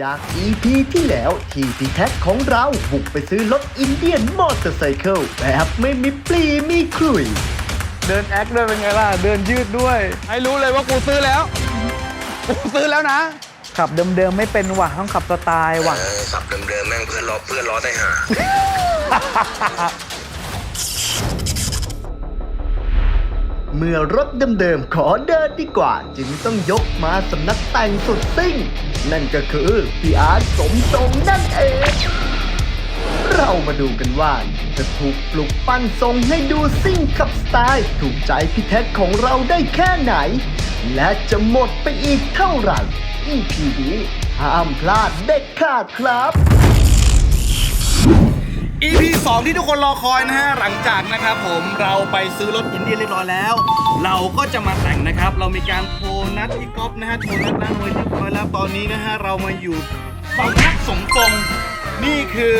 จาก EP ที่แล้วที่พี่แท็กของเราบุกไปซื้อรถอินเดียนมอเตอร์ไซเคิลแบบไม่มีปลีมีคลุย เดินแอคด้วยเป็นไงล่ะ เดินยืดด้วย ให้รู้เลยว่ากูซื้อแล้ว กูซื้อแล้วนะ ขับเดิมๆไม่เป็นว่ะต้องขับสไตล์ว่ะ เออขับเดิมๆแม่งเพื่อนล้อเพื่อนล้อได้หา เมื่อรถเดิมๆขอเดินดีกว่า จึงต้องยกมาสำนักแต่งสุดซิ่ง นั่นก็คือพี่อาร์ตสมทรงนั่นเอง เรามาดูกันว่า จะถูกปลุกปั้นทรงให้ดูซิ่งกับสไตล์ ถูกใจพี่แท็กของเราได้แค่ไหน และจะหมดไปอีกเท่าไหร่ EP นี้ห้ามพลาดเด็ดขาดครับ 2 ที่ทุกคนรอคอยนะฮะหลังจากนะครับผมเราไปซื้อรถอินเดียเรียบร้อยแล้ว เราก็จะมาแต่งนะครับ เรามีการโทรนัดพี่ก๊อฟนะฮะโทรนัดนั่งไว้เรียบร้อยแล้วตอนนี้นะฮะเรามาอยู่สำนักสมทรงนี่คือ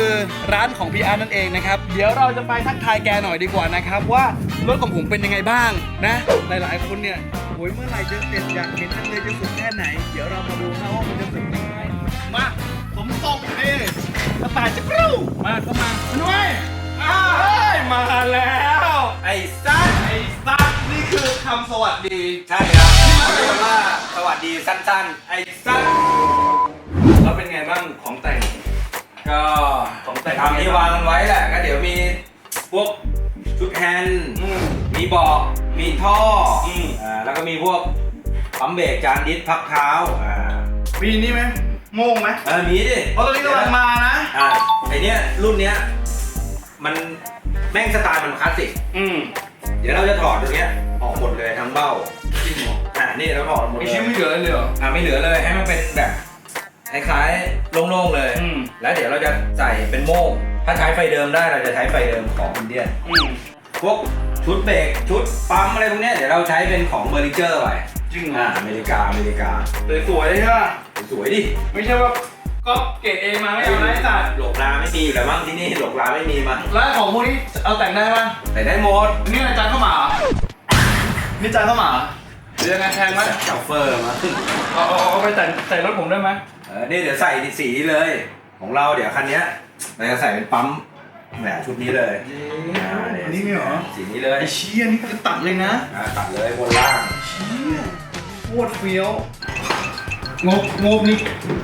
ร้านของพี่อาร์ตนั่นเองนะครับ เดี๋ยวเราจะไปทักทายแกหน่อยดีกว่านะครับ ว่ารถของผมเป็นยังไงบ้างนะ หลายๆคนเนี่ยโอ้ยเมื่อไหร่จะเสร็จอยากเห็นจังเลยจะสุดแค่ไหน เดี๋ยวเรามาดูนะว่ามันจะสุดยังไงมาสมทรงนี่ กระต่ายจะกรูมาเข้ามาด้วยอ้ายมาแล้ว ไอ้ซัดไอ้สัตว์นี่คือคำสวัสดีใช่ครับเขาเรียกว่าสวัสดีสั้นๆ ไอ้ซัดแล้วเป็นไงบ้างของแต่ง ก็ของแต่งตามที่วางกันไว้แหละก็เดี๋ยวมีพวกชุดแฮนด์ อืมมีเบาะมีท่ออมอ่าแล้วก็มีพวกปั๊มเบรกจานดิสพักเท้าอ่าปีนี้ไหม โม่งไหมเออมีดิเพราะตอนนี้กำลังมานะ อ่าไอเนี้ยรุ่นเนี้ยมันแม่งสไตล์มันคลาสสิกอืมเดี๋ยวเราจะถอดตรงเนี้ยออกหมดเลยทั้งเบ้าจริงเหรออ่านี่เราถอดหมดไอเลยชิ้นไม่เหลือเลยเหรอ อ่าไม่เหลือเลยให้มันเป็นแบบคล้ายๆโล่งๆเลย อืม แล้วเดี๋ยวเราจะใส่เป็นโม่งถ้าใช้ไฟเดิมได้เราจะใช้ไฟเดิมของอินเดียน อืมพวกชุดเบรกชุดปั๊มอะไรพวกเนี้ยเดี๋ยวเราใช้เป็นของเบอร์ลิเจอร์ไปจริงเหรอ่าออเมริกาอเมริกา สวยๆเลยใช่ปะ สวยดิไม่ใช่ว่าก็เกรดเอมาไม่เอานะไอ้สัตว์หลกลาไม่มีแต่มั้งที่นี่หลกลาไม่มีมั้งแล้วของพวกนี้เอาแต่งได้ปะแต่ได้หมดนี่อาจารย์เข้ามาเหรอนี่อาจารย์เข้ามาเหรอหรือยังไงแพงไหมจับเฟอร์มาเอาเอาเอาไปแต่งใส่รถผมได้ไหมเออนี่เดี๋ยวใส่สีนี้เลย ของเราเดี๋ยวคันเนี้ยเราจะใส่เป็นปั๊มแหมชุดนี้เลยอ่าเยอันนี้มีเหรอ สีนี้เลยไอ้เชี่ยนี่คือตัดเลยนะอ่าตัดเลยบนล่างเชี่ยโคตรเฟี้ยว งบงบนี่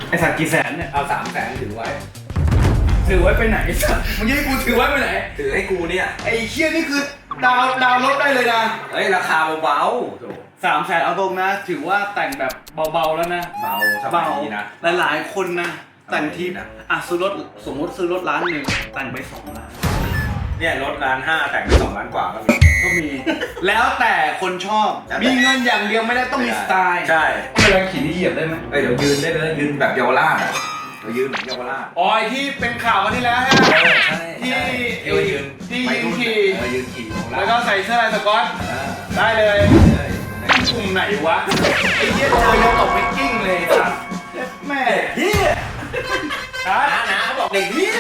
ไอสัตว์กี่แสนเนี่ย เอาสามแสนถือไว้ ถือไว้ไปไหนไอ้สัตว์มึงยังให้กูถือไว้ไปไหน ถือให้กูเนี่ย ไอ้เชี่ยนี่คือดาวดาวรถได้เลยนะเฮ้ย ราคาเบาๆโถสามแสนเอาตรงนะ ถือว่าแต่งแบบเบาๆแล้วนะ เบาสบาเบายดีนะ หลายๆคนนะ แต่งทีนะอะซื้อรถสมมติซื้อรถล้านหนึ่งแต่งไปสองล้าน เนี่ยรถล้านห้าแต่งไปสองล้านกว่าก็มีก็มี แล้วแต่คนชอบแล้วแต่มีเงินอย่างเดียวไม่ได้ต้องมีสไตล์ ใช่เวลาขี่นี่เหยียบได้ไหมเอ้ยเดี๋ยวยืนได้เลยยืนแบบเยาวราชอะเรายืนแบบเยาวราชอ๋อไอที่เป็นข่าววันที่แล้วฮะใช่ที่ใช่เอวยืนที่ไม่รุ่ยืนขี่ เออยืนขี่ของเราแล้วก็ใส่เสื้อลายสก๊อตอ่าได้เลยใช่กลุ่มไหนวะ ไอ้เหี้ยเจอยังตกไปกิ้งเลยสัตว์แม่เฮียฮะนะนะเขาบอกเด็กเฮีย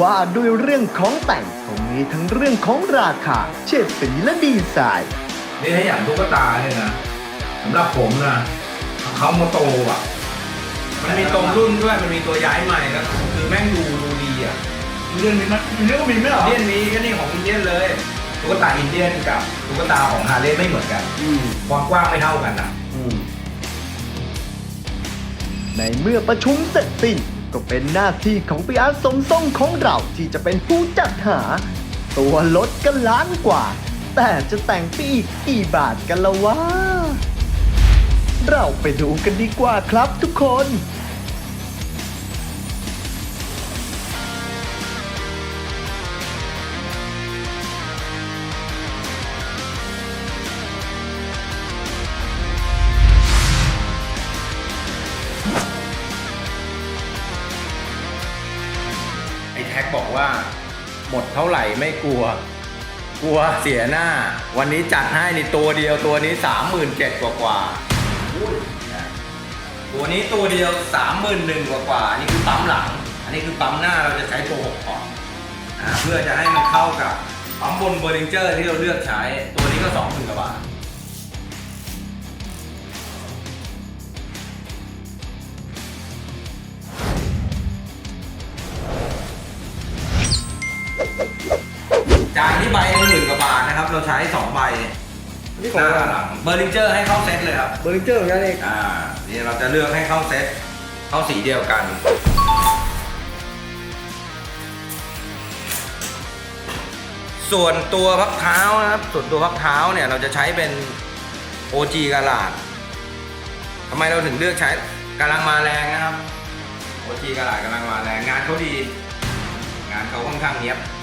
ว่าด้วยเรื่องของแต่งก็มีทั้งเรื่องของราคาเฉดสีและดีไซน์นี่ถ้าอย่างตุ๊กตาเนี่ยนะสำหรับผมนะเขามาโตอะ มันมีตรงรุ่นด้วยมันมีตัวย้ายใหม่แล้วคือแม่งดูดูดีอะเรื่องนี้มันเรื่องมีไหมเหรออินเดียนมีก็นี่ของอินเดียนเลยตุ๊กตาอินเดียนกับตุ๊กตาของฮาร์เลย์ไม่เหมือนกันอืมความกว้างไม่เท่ากันอะอืมในเมื่อประชุมเสร็จสิ้น ก็เป็นหน้าที่ของพี่อาร์ตสมทรงของเราที่จะเป็นผู้จัดหา ตัวรถก็ล้านกว่า แต่จะแต่งไปอีกกี่บาทกันละวะ เราไปดูกันดีกว่าครับทุกคน หมดเท่าไหร่ไม่กลัว กลัวเสียหน้า วันนี้จัดให้ในตัวเดียวตัวนี้สามหมื่นเจ็ดกว่ากว่าตัวนี้ตัวเดียวสามหมื่นหนึ่งกว่ากว่าอันนี้คือปั๊มหลัง อันนี้คือปั๊มหน้าเราจะใช้ตัวหกขอร์ตอ่าเพื่อจะให้มันเข้ากับปั๊มบนเบอร์ลิงเจอร์ที่เราเลือกใช้ตัวนี้ก็สองหมื่นกว่าบาท ใช้2ใบนี่หของน้าเราหลังเบอร์ลิงเจอร์ให้เข้าเซตเลยครับเบอร์นิเจอร์เหมือนกันเองอ่านี่เราจะเลือกให้เข้าเซตเข้าสีเดียวกันส่วนตัวพักเท้านะครับส่วนตัวพักเท้าเนี่ยเราจะใช้เป็น OG กาลาดทำไมเราถึงเลือกใช้กำลังมาแรงนะครับ OG กาลาดกำลังมาแรงงานเขาดี งานเขาค่อนข้างเนี้ยบนี่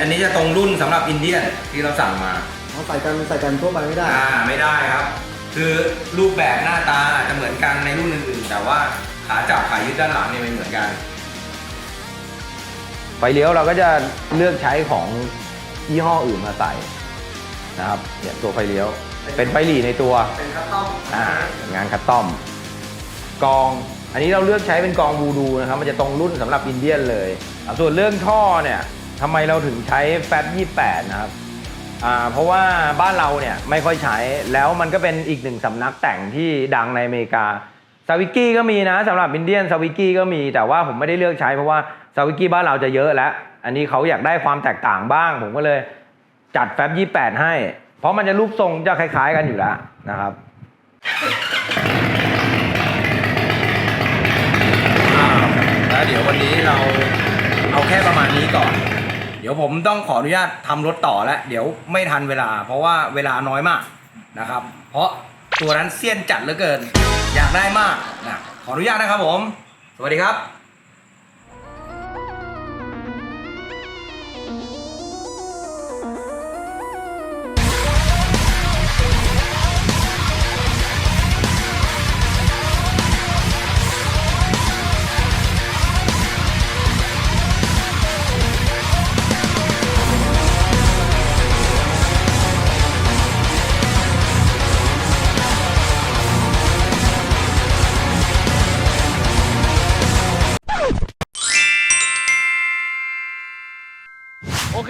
อันนี้จะตรงรุ่นสำหรับอินเดียนที่เราสั่งมาเขาใส่กันใส่กันทั่วไปไม่ได้ อ่าไม่ได้ครับ คือรูปแบบหน้าตาอาจจะเหมือนกันในรุ่นอื่นๆ แต่ว่าขาจับขายึดด้านหลังเนี่ยไม่เหมือนกัน ไฟเลี้ยวเราก็จะเลือกใช้ของยี่ห้ออื่นมาใส่นะครับเนี่ยตัวไฟเลี้ยว เป็นไฟหลีในตัวเป็นคัสตอมอ่างานคัสตอมกอง อันนี้เราเลือกใช้เป็นกองบูดูนะครับ มันจะตรงรุ่นสำหรับอินเดียนเลยอะส่วนเรื่องท่อเนี่ย ทำไมเราถึงใช้แฟบ28 นะครับอ่าเพราะว่าบ้านเราเนี่ยไม่ค่อยใช้แล้วมันก็เป็นอีกหนึ่งสำนักแต่งที่ดังในอเมริกาซาวิกี้ก็มีนะสำหรับอินเดียนซาวิกี้ก็มีแต่ว่าผมไม่ได้เลือกใช้เพราะว่าซาวิกี้บ้านเราจะเยอะแล้ว อันนี้เขาอยากได้ความแตกต่างบ้าง ผมก็เลยจัดแฟบ28 ให้ เพราะมันจะรูปทรงจะคล้าย ๆ กันอยู่แล้วนะครับแล้วเดี๋ยววันนี้เราเอาแค่ประมาณนี้ก่อน เดี๋ยวผมต้องขออนุญาตทำรถต่อแล้วเดี๋ยวไม่ทันเวลา เพราะว่าเวลาน้อยมากนะครับ เพราะตัวนั้นเสี้ยนจัดเหลือเกิน อยากได้มากนะขออนุญาตนะครับผม สวัสดีครับ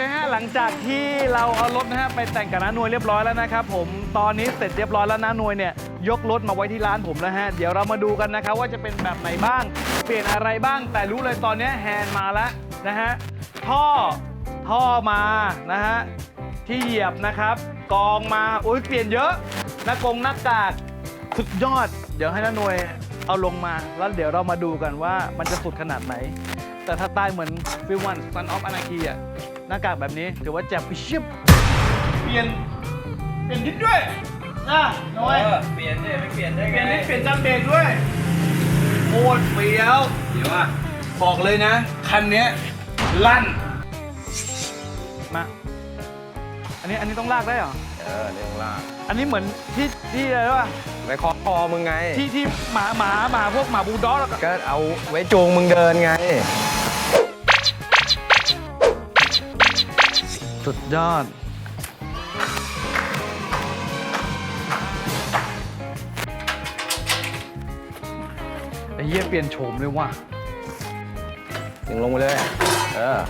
โอเคฮะหลังจากที่เราเอารถนะฮะไปแต่งกับน้าหน่วยเรียบร้อยแล้วนะครับผมตอนนี้เสร็จเรียบร้อยแล้วน้าหน่วยเนี่ยยกรถมาไว้ที่ร้านผมแล้วฮะเดี๋ยวเรามาดูกันนะครับว่าจะเป็นแบบไหนบ้าง เปลี่ยนอะไรบ้าง แต่รู้เลยตอนนี้แฮนด์มาแล้วนะฮะท่อท่อมานะฮะที่เหยียบนะครับ กองมาโอ้ยเปลี่ยนเยอะหน้ากงหน้ากากสุดยอด เดี๋ยวให้น้าหน่วยเอาลงมา แล้วเดี๋ยวเรามาดูกันว่ามันจะสุดขนาดไหนแต่ถ้าใต้เหมือนฟิลวันซันออฟอนาคีอะ น้ากากแบบนี้ถือว่าแจ่มไปชิบเปลี่ยน เปลี่ยนทิศด้วยนะน้อยเปลี่ยนได้ไม่เปลี่ยนได้เปลี่ยนทิศเปลี่ยนจำเบรกด้วยโคตรเปรี้ยวเดี๋ยวอะบอกเลยนะ คันเนี้ยลั่น มา อันนี้อันนี้ต้องลากได้เหรอ เออเรื่องลากอันนี้เหมือนที่ที่อะไรวะไปคอคอมึงไง ที่ที่หมาหมาหมาพวกหมาบูลด็อกแล้วก็ก็เอาไว้จูงมึงเดินไง สุดยอด ไอ้เหี้ยเปลี่ยนโฉมเลยว่ะ ถึงลงไปเลย เออ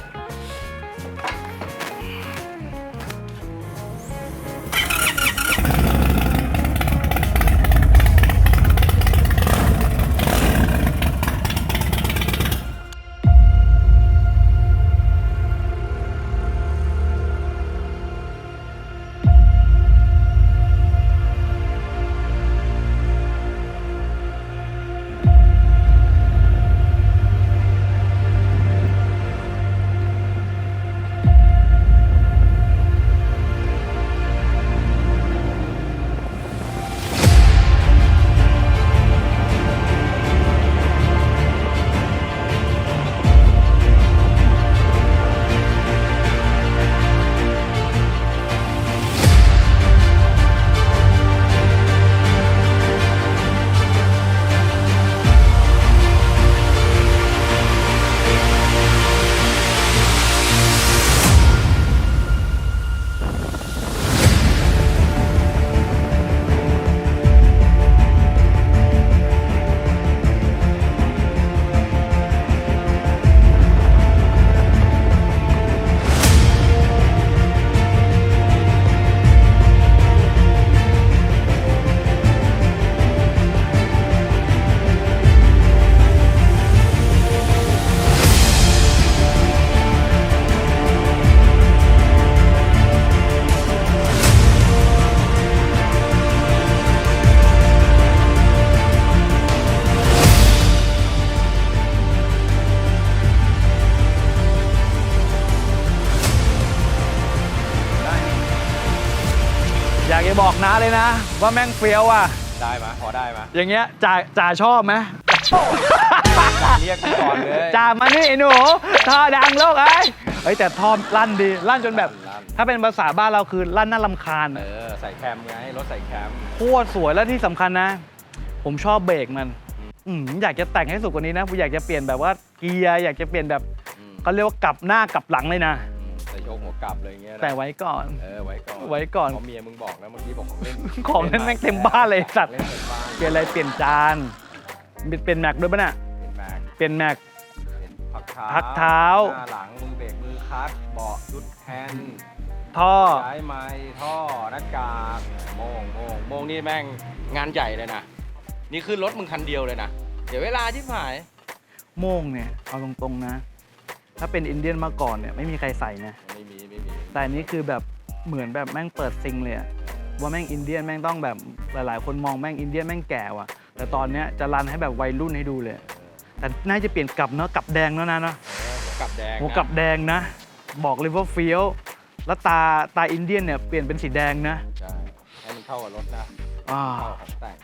เลยนะ ว่าแม่งเฟี้ยวอะ ได้ไหมพอได้ไหมอย่างเงี้ยจ่าจ่าชอบไหมเรียกกูก่อนเลยจ่ามานี่ไอ้หนูท่อดังโลกไอ้ยเฮ้ยแต่ท่อลั่นดีลั่นจนแบบลั่นถ้าเป็นภาษาบ้านเราคือลั่นน่าลำคาญเออใส่แคมไงรถใส่แคมโคตรสวยแล้วที่สำคัญนะ ผมชอบเบรกมันอืมอยากจะแต่งให้สุดกว่านี้นะผมอยากจะเปลี่ยนแบบว่าเกียร์อยากจะเปลี่ยนแบบอืมเขาเรียกว่ากลับหน้ากลับหลังเลยนะ อืมใส่โชคหัวกลับเลยอย่างเงี้ยนะแต่ไว้ก่อน เออไว้ก่อนไว้ก่อน เพราะเมียมึงบอกนะเมื่อกี้บอกของเล่นของเล่นแม่งเต็มบ้านเลยไอ้สัตว์ เล่นเต็มบ้านเปลี่ยนอะไรเปลี่ยนจานเปลี่ยนแม็กด้วยปะเนี่ยเป็นแม็กเปลี่ยนแม็กเป็นพักเท้าพักเท้า หน้าหลังมือเบรกมือคลัตช์เบาะชุดแฮนด์ท่อ ย้ายไม้ท่อหน้ากากโมงโมงโมงนี่แม่งงานใหญ่เลยนะ นี่คือรถมึงคันเดียวเลยนะ เดี๋ยวเวลาที่หาย โม่งเนี่ยเอาตรงๆนะ ถ้าเป็นอินเดียนมาก่อนเนี่ยไม่มีใครใส่นะไม่มีไม่มี แต่อันนี้คือแบบเหมือนแบบแม่งเปิดซิงเลยอะว่าแม่งอินเดียนแม่งต้องแบบหลายๆ คนมองแม่งอินเดียนแม่งแก่ว่ะ แต่ตอนเนี้ยจะรันให้แบบวัยรุ่นให้ดูเลย แต่น่าจะเปลี่ยนกลับเนาะกลับแดงแล้วนะเนาะเออหัวกลับแดงนะหัวกลับแดงนะ บอกเลยว่าเฟี้ยวแล้วตาตาอินเดียนเนี่ยเปลี่ยนเป็นสีแดงนะใช่ให้มันเข้ากับรถนะอ่าเข้าของแต่ง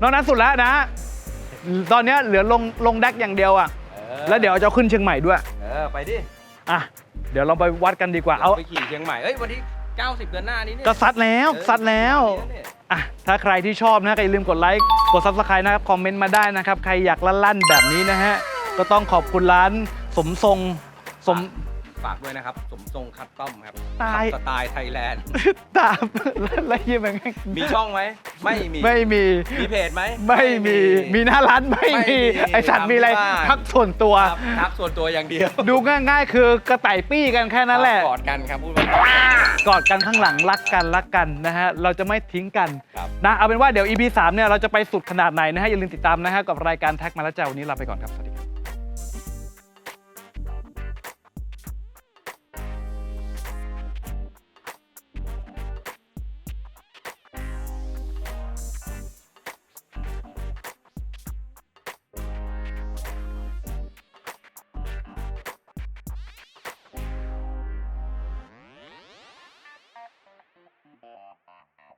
นอกนั้นสุดแล้วนะ ตอนเนี้ยเหลือลงลงแดกอย่างเดียวอะออแล้วเดี๋ยวจะเอาขึ้นเชียงใหม่ด้วยเออไปดิอะเดี๋ยวเราไปวัดกันดีกว่าเอาไปขี่เชียงใหม่เอ้ยวันที่90 เดือนหน้านี้เนี่ยก็ซัดแล้วเออซัดแล้ววันนี้เนี่ยอะถ้าใครที่ชอบนะก็อย่าลืมกดไลค์กด subscribe นะครับคอมเมนต์มาได้นะครับ ใครอยากลั่นๆแบบนี้นะฮะก็ต้องขอบคุณร้านสมทรงสม ฝากด้วยนะครับ สมทรงคัดต้อมครับตาย ขับสไตล์ไทยแลนด์ ตามแล้วยี่มันมีช่องไหม ไม่มี ไม่มี มีเพจไหม ไม่มี มีหน้าร้านไม่ไม่มีมีไอสัตว์มีอะไรทำที่บ้านทักส่วนตัว ครับทักส่วนตัวอย่างเดียวดูง่ายๆ คือกระต่ายปี้กันแค่นั้นแหละ กอดกันครับพูดว่ากอดกันข้างหลังรักกันรักกันนะฮะ เราจะไม่ทิ้งกันครับ นะ เอาเป็นว่าเดี๋ยว EP 3เนี่ยเราจะไปสุดขนาดไหนนะฮะ อย่าลืมติดตามนะฮะกับรายการแท็กมาแล้วจ้าวันนี้ลาไปก่อนครับ สวัสดี